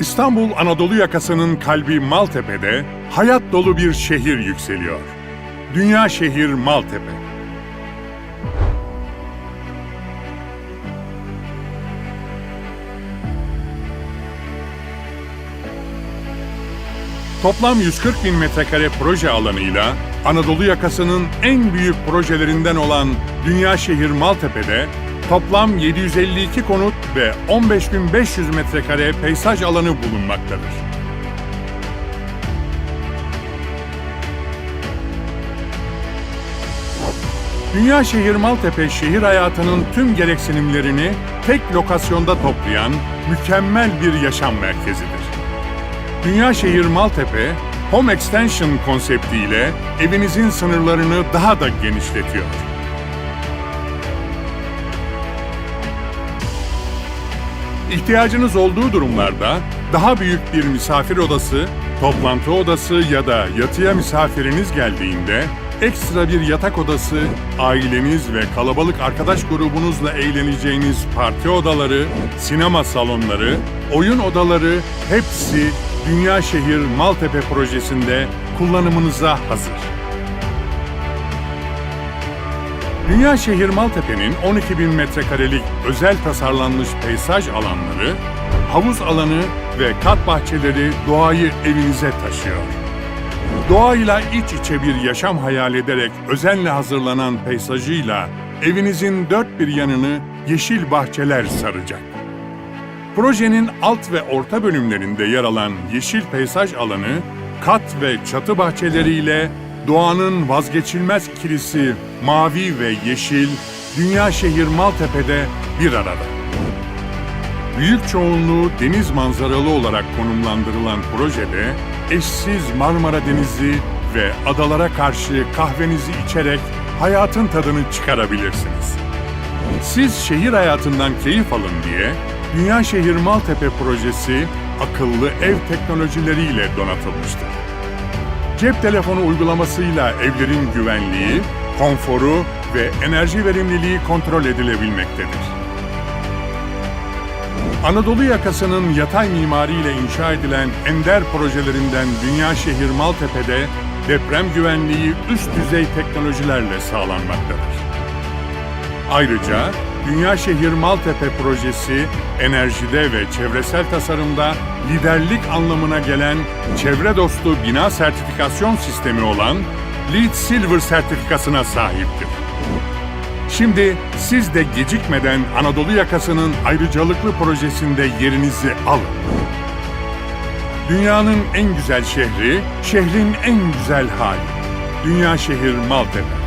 İstanbul Anadolu yakasının kalbi Maltepe'de hayat dolu bir şehir yükseliyor. Dünya şehir Maltepe. Toplam 140 bin metrekare proje alanıyla Anadolu yakasının en büyük projelerinden olan Dünya Şehir Maltepe'de toplam 752 konut ve 15.500 metrekare peyzaj alanı bulunmaktadır. Dünya Şehir Maltepe şehir hayatının tüm gereksinimlerini tek lokasyonda toplayan mükemmel bir yaşam merkezidir. Dünya Şehir Maltepe, Home Extension konseptiyle evinizin sınırlarını daha da genişletiyor. İhtiyacınız olduğu durumlarda daha büyük bir misafir odası, toplantı odası ya da yatıya misafiriniz geldiğinde ekstra bir yatak odası, aileniz ve kalabalık arkadaş grubunuzla eğleneceğiniz parti odaları, sinema salonları, oyun odaları hepsi Dünya Şehir Maltepe projesinde kullanımınıza hazır. Dünya Şehir Maltepe'nin 12 bin metrekarelik özel tasarlanmış peyzaj alanları, havuz alanı ve kat bahçeleri doğayı evinize taşıyor. Doğayla iç içe bir yaşam hayal ederek özenle hazırlanan peyzajıyla evinizin dört bir yanını yeşil bahçeler saracak. Projenin alt ve orta bölümlerinde yer alan yeşil peyzaj alanı, kat ve çatı bahçeleriyle doğanın vazgeçilmez ikilisi mavi ve yeşil, dünya şehir Maltepe'de bir arada. Büyük çoğunluğu deniz manzaralı olarak konumlandırılan projede eşsiz Marmara Denizi ve adalara karşı kahvenizi içerek hayatın tadını çıkarabilirsiniz. Siz şehir hayatından keyif alın diye Dünya Şehir Maltepe projesi akıllı ev teknolojileriyle donatılmıştır. Cep telefonu uygulamasıyla evlerin güvenliği, konforu ve enerji verimliliği kontrol edilebilmektedir. Anadolu yakasının yatay mimariyle inşa edilen ender projelerinden Dünya Şehir Maltepe'de deprem güvenliği üst düzey teknolojilerle sağlanmaktadır. Ayrıca Dünya Şehir Maltepe projesi enerjide ve çevresel tasarımda liderlik anlamına gelen çevre dostu bina sertifikasyon sistemi olan LEED Silver sertifikasına sahiptir. Şimdi siz de gecikmeden Anadolu yakasının ayrıcalıklı projesinde yerinizi alın. Dünyanın en güzel şehri, şehrin en güzel hali. Dünya şehir Maltepe.